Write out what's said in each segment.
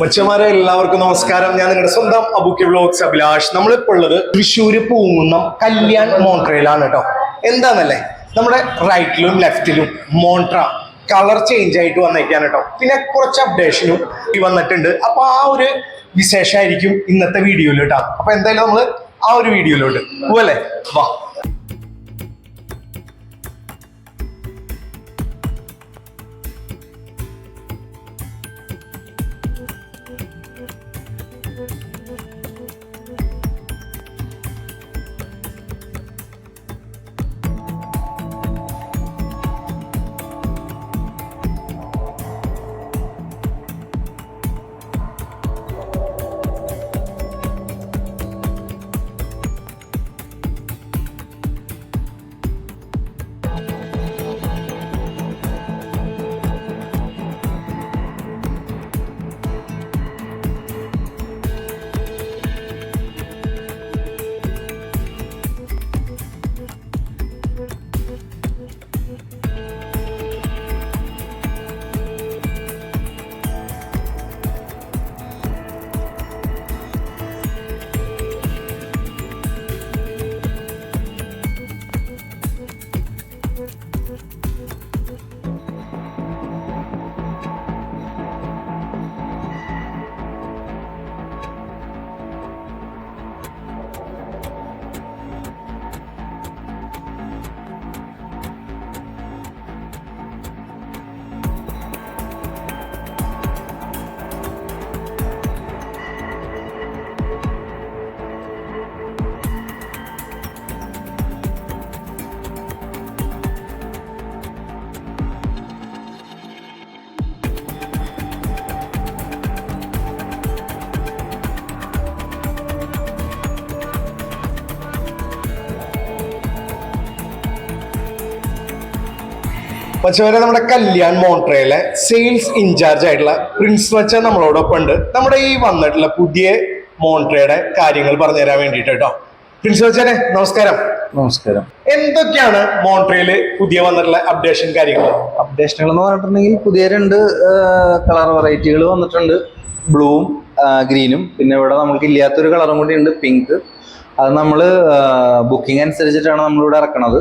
മച്ചന്മാരെ എല്ലാവർക്കും നമസ്കാരം. ഞാൻ നിങ്ങളുടെ സ്വന്തം അബുക്കി വ്ലോഗ്സ് അഭിലാഷ്. നമ്മളിപ്പോൾ ഉള്ളത് തൃശ്ശൂര് പൂങ്ങുന്നം കല്യാൺ മോൺട്രയിലാണ് കേട്ടോ. എന്താന്നല്ലേ? നമ്മുടെ റൈറ്റിലും ലെഫ്റ്റിലും മോൺട്ര കളർ ചേഞ്ച് ആയിട്ട് വന്നേക്കാണ് കേട്ടോ. പിന്നെ കുറച്ച് അപ്ഡേഷനും വന്നിട്ടുണ്ട്. അപ്പൊ ആ ഒരു വിശേഷമായിരിക്കും ഇന്നത്തെ വീഡിയോയിൽ കേട്ടോ. അപ്പൊ എന്തായാലും നമ്മൾ ആ ഒരു വീഡിയോയിലോട്ട് പോവല്ലേ? വാ. മച്ചവരെ നമ്മുടെ കല്യാൺ മോൺട്രയിലെ സെയിൽസ് ഇൻചാർജ് ആയിട്ടുള്ള പ്രിൻസ് വച്ച നമ്മളോടൊപ്പം ഉണ്ട്. നമ്മുടെ ഈ വന്നിട്ടുള്ള പുതിയ മോൺട്രയുടെ കാര്യങ്ങൾ പറഞ്ഞു തരാൻ വേണ്ടിയിട്ട് കേട്ടോ. പ്രിൻസ് വച്ചനെ നമസ്കാരം. നമസ്കാരം. എന്തൊക്കെയാണ് മോൺട്രയിൽ പുതിയ വന്നിട്ടുള്ള അപ്ഡേഷൻ കാര്യങ്ങൾ അപ്ഡേഷനുകൾ എന്ന് പറഞ്ഞിട്ടുണ്ടെങ്കിൽ പുതിയ രണ്ട് കളർ വെറൈറ്റികൾ വന്നിട്ടുണ്ട്. ബ്ലൂവും ഗ്രീനും പിന്നെ ഇവിടെ നമുക്ക് ഇല്ലാത്തൊരു കളറും കൂടി ഉണ്ട് പിങ്ക് അത് നമ്മൾ ബുക്കിംഗ് അനുസരിച്ചിട്ടാണ് നമ്മളിവിടെ ഇറക്കണത്.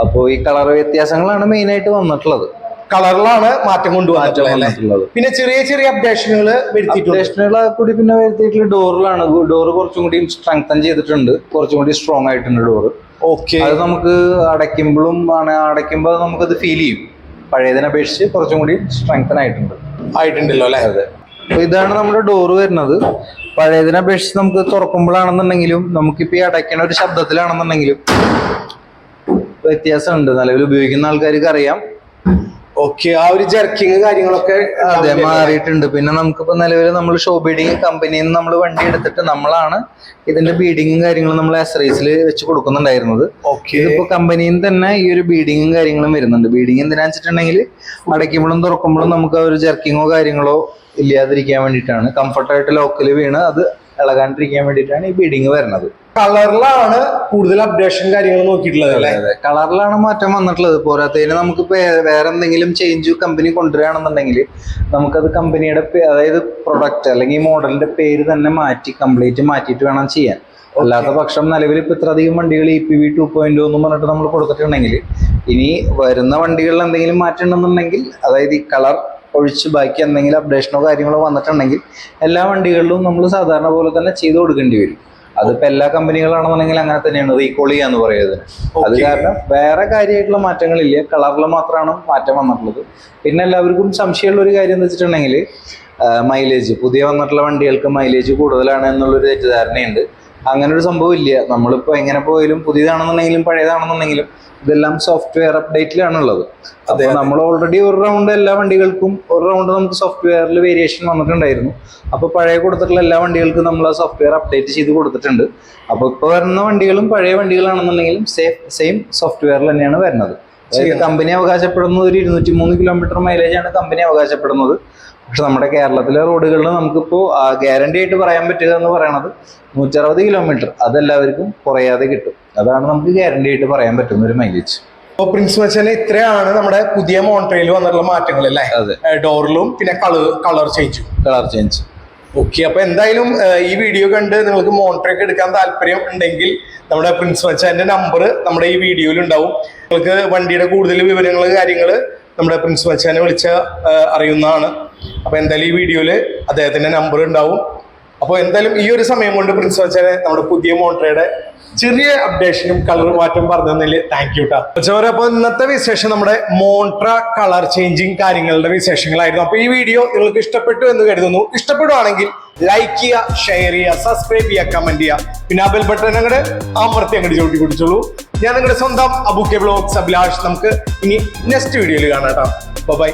അപ്പോൾ ഈ കളർ വ്യത്യാസങ്ങളാണ് മെയിൻ ആയിട്ട് വന്നിട്ടുള്ളത്. കളറിലാണ് മാറ്റം കൊണ്ടുവന്നിട്ടുള്ളത് പിന്നെ ചെറിയ ചെറിയ അപ്ഡേഷനുകൾ അപ്ഡേഷനുകൾ കൂടി പിന്നെ വരുത്തിയിട്ടുള്ള ഡോറിലാണ്. ഡോറ് കുറച്ചും കൂടി സ്ട്രെങ്തൻ ചെയ്തിട്ടുണ്ട്. കുറച്ചും കൂടി സ്ട്രോങ് ആയിട്ടുണ്ട് ഡോറ്. ഓക്കെ. അത് നമുക്ക് അടയ്ക്കുമ്പോഴും ആണ് അടയ്ക്കുമ്പോൾ നമുക്കത് ഫീൽ ചെയ്യും. പഴയതിനെ അപേക്ഷിച്ച് കുറച്ചും കൂടി സ്ട്രെങ്തൻ ആയിട്ടുണ്ട്. ആയിട്ടുണ്ടല്ലോ അല്ലേ? അതെ. അപ്പൊ ഇതാണ് നമ്മുടെ ഡോറ് വരുന്നത്. പഴയതിനെ അപേക്ഷിച്ച് നമുക്ക് തുറക്കുമ്പോഴാണെന്നുണ്ടെങ്കിലും നമുക്കിപ്പോ ഈ അടയ്ക്കണ ഒരു ശബ്ദത്തിലാണെന്നുണ്ടെങ്കിലും വ്യത്യാസമുണ്ട്. നിലവിൽ ഉപയോഗിക്കുന്ന ആൾക്കാർക്ക് അറിയാം. ഓക്കെ ആ ഒരു ജർക്കിങ് കാര്യങ്ങളൊക്കെ അതെ മാറിയിട്ടുണ്ട്. പിന്നെ നമുക്കിപ്പോ നിലവിൽ നമ്മൾ ഷോ ബീഡിങ് കമ്പനിയിൽ നിന്ന് നമ്മൾ വണ്ടി എടുത്തിട്ട് നമ്മളാണ് ഇതിന്റെ ബീഡിങ്ങും കാര്യങ്ങളും നമ്മൾ എസ്റൈസിൽ വെച്ച് കൊടുക്കുന്നുണ്ടായിരുന്നത്. ഓക്കെ. ഇതിപ്പോ കമ്പനിയിൽ നിന്ന് തന്നെ ഈ ഒരു ബീഡിങ്ങും കാര്യങ്ങളും വരുന്നുണ്ട്. ബീഡിങ് എന്തിനാ വെച്ചിട്ടുണ്ടെങ്കിൽ അടയ്ക്കുമ്പോഴും തുറക്കുമ്പോഴും നമുക്ക് ആ ഒരു ജർക്കിങ്ങോ കാര്യങ്ങളോ ഇല്ലാതിരിക്കാൻ വേണ്ടിയിട്ടാണ്. കംഫർട്ടായിട്ട് ലോക്കൽ വീണ് അത് ഇളകാണ്ടിരിക്കാൻ വേണ്ടിയിട്ടാണ് ഈ ബീഡിങ് വരുന്നത്. കളറിലാണ് കൂടുതൽ അപ്ഡേഷൻ കാര്യങ്ങൾ നോക്കിയിട്ടുള്ളത് അല്ലെ? കളറിലാണ് മാറ്റം വന്നിട്ടുള്ളത്. പോരാത്തതിന് നമുക്ക് വേറെ എന്തെങ്കിലും ചേഞ്ച് കമ്പനി കൊണ്ടുവരികയാണെന്നുണ്ടെങ്കിൽ നമുക്കത് കമ്പനിയുടെ അതായത് പ്രൊഡക്റ്റ് അല്ലെങ്കിൽ മോഡലിന്റെ പേര് തന്നെ മാറ്റി കംപ്ലീറ്റ് മാറ്റിയിട്ട് വേണം ചെയ്യാൻ. അല്ലാത്ത പക്ഷം നിലവിൽ ഇപ്പൊ ഇത്രയധികം വണ്ടികൾ E P V two point എന്ന് പറഞ്ഞിട്ട് നമ്മൾ കൊടുത്തിട്ടുണ്ടെങ്കിൽ ഇനി വരുന്ന വണ്ടികളിൽ എന്തെങ്കിലും മാറ്റം ഉണ്ടെന്നുണ്ടെങ്കിൽ അതായത് ഈ കളർ ഒഴിച്ച് ബാക്കി എന്തെങ്കിലും അപ്ഡേഷനോ കാര്യങ്ങളോ വന്നിട്ടുണ്ടെങ്കിൽ എല്ലാ വണ്ടികളിലും നമ്മൾ സാധാരണ പോലെ തന്നെ ചെയ്തു കൊടുക്കേണ്ടി വരും. അതിപ്പോ എല്ലാ കമ്പനികളാണെന്നുണ്ടെങ്കിൽ അങ്ങനെ തന്നെയാണ് റീകോൾ ചെയ്യാന്ന് പറയുന്നത്. അത്. കാരണം വേറെ കാര്യമായിട്ടുള്ള മാറ്റങ്ങളില്ല. കളറിൽ മാത്രമാണ് മാറ്റം വന്നിട്ടുള്ളത്. പിന്നെ എല്ലാവർക്കും സംശയമുള്ള ഒരു കാര്യം എന്ന് വെച്ചിട്ടുണ്ടെങ്കിൽ മൈലേജ് പുതിയ വന്നിട്ടുള്ള വണ്ടികൾക്ക് മൈലേജ് കൂടുതലാണ് എന്നുള്ളൊരു തെറ്റിദ്ധാരണയുണ്ട്. അങ്ങനെ ഒരു സംഭവം ഇല്ല. നമ്മളിപ്പോൾ എങ്ങനെ പോയാലും പുതിയതാണെന്നുണ്ടെങ്കിലും പഴയതാണെന്നുണ്ടെങ്കിലും ഇതെല്ലാം സോഫ്റ്റ്വെയർ അപ്ഡേറ്റിലാണുള്ളത് അതെ, നമ്മൾ ഓൾറെഡി ഒരു റൗണ്ട് എല്ലാ വണ്ടികൾക്കും ഒരു റൗണ്ട് നമുക്ക് സോഫ്റ്റ്വെയറിൽ വേരിയേഷൻ വന്നിട്ടുണ്ടായിരുന്നു. അപ്പോൾ പഴയ കൊടുത്തിട്ടുള്ള എല്ലാ വണ്ടികൾക്കും നമ്മൾ ആ സോഫ്റ്റ്വെയർ അപ്ഡേറ്റ് ചെയ്ത് കൊടുത്തിട്ടുണ്ട്. അപ്പോൾ ഇപ്പോൾ വരുന്ന വണ്ടികളും പഴയ വണ്ടികളാണെന്നുണ്ടെങ്കിലും സേഫ് സെയിം സോഫ്റ്റ്വെയറിൽ തന്നെയാണ് വരുന്നത്. കമ്പനി അവകാശപ്പെടുന്നത് ഒരു ഇരുന്നൂറ്റി മൂന്ന് കിലോമീറ്റർ മൈലേജാണ് ആണ് കമ്പനി അവകാശപ്പെടുന്നത്. പക്ഷെ നമ്മുടെ കേരളത്തിലെ റോഡുകളിൽ നമുക്കിപ്പോൾ ഗ്യാരണ്ടി ആയിട്ട് പറയാൻ പറ്റുക എന്ന് പറയണത് നൂറ്ററുപത് കിലോമീറ്റർ അതെല്ലാവർക്കും കുറയാതെ കിട്ടും. അതാണ് നമുക്ക് ഗ്യാരണ്ടി ആയിട്ട് പറയാൻ പറ്റുന്ന ഒരു മൈലേജ് അപ്പൊ പ്രിൻസ് വെച്ചാൽ ഇത്രയാണ് നമ്മുടെ പുതിയ മോൺട്രയിൽ വന്നിട്ടുള്ള മാറ്റങ്ങൾ അല്ലേ? അതെ. ഡോറിലും പിന്നെ കളർ കളർ ചേഞ്ചും കളർ ചേഞ്ച് ഓക്കെ അപ്പൊ എന്തായാലും ഈ വീഡിയോ കണ്ട് നിങ്ങൾക്ക് മോണിറ്ററൊക്കെ എടുക്കാൻ താല്പര്യം ഉണ്ടെങ്കിൽ നമ്മുടെ പ്രിൻസ് മച്ചാന്റെ നമ്പർ നമ്മുടെ ഈ വീഡിയോയിൽ ഉണ്ടാവും. നിങ്ങൾക്ക് വണ്ടിയുടെ കൂടുതൽ വിവരങ്ങൾ കാര്യങ്ങൾ നമ്മുടെ പ്രിൻസിപ്പൽ അച്ഛനെ വിളിച്ച അറിയുന്നതാണ്. അപ്പൊ എന്തായാലും ഈ വീഡിയോയിൽ അദ്ദേഹത്തിന്റെ നമ്പർ ഉണ്ടാവും. അപ്പോൾ എന്തായാലും ഈ ഒരു സമയം കൊണ്ട് പ്രിൻസിപ്പൽ അച്ഛനെ നമ്മുടെ പുതിയ മോട്ടറയുടെ ചെറിയ അപ്ഡേഷനും കളർ മാറ്റം പറഞ്ഞു തന്നതിൽ താങ്ക് യു കേട്ടോ അപ്പോൾ ഇന്നത്തെ വിശേഷം നമ്മുടെ മോൺട്ര കളർ ചേഞ്ചിങ് കാര്യങ്ങളുടെ വിശേഷങ്ങളായിരുന്നു. അപ്പോൾ ഈ വീഡിയോ നിങ്ങൾക്ക് ഇഷ്ടപ്പെട്ടു എന്ന് കരുതുന്നു. ഇഷ്ടപ്പെടുവാണെങ്കിൽ ലൈക്ക് ചെയ്യുക ഷെയർ ചെയ്യുക സബ്സ്ക്രൈബ് ചെയ്യുക കമന്റ് ചെയ്യുക. പിന്നെ ആ ബെൽ ബട്ടൺ അങ്ങോട്ട് അമർത്തി അങ്ങോട്ട് ചവിട്ടി കുടിച്ചോളൂ ഞാൻ നിങ്ങളുടെ സ്വന്തം അബുക്കെ ബ്ലോഗ്സ് അഭിലാഷ്. നമുക്ക് ഇനി നെക്സ്റ്റ് വീഡിയോയിൽ കാണാം കേട്ടോ. ബൈ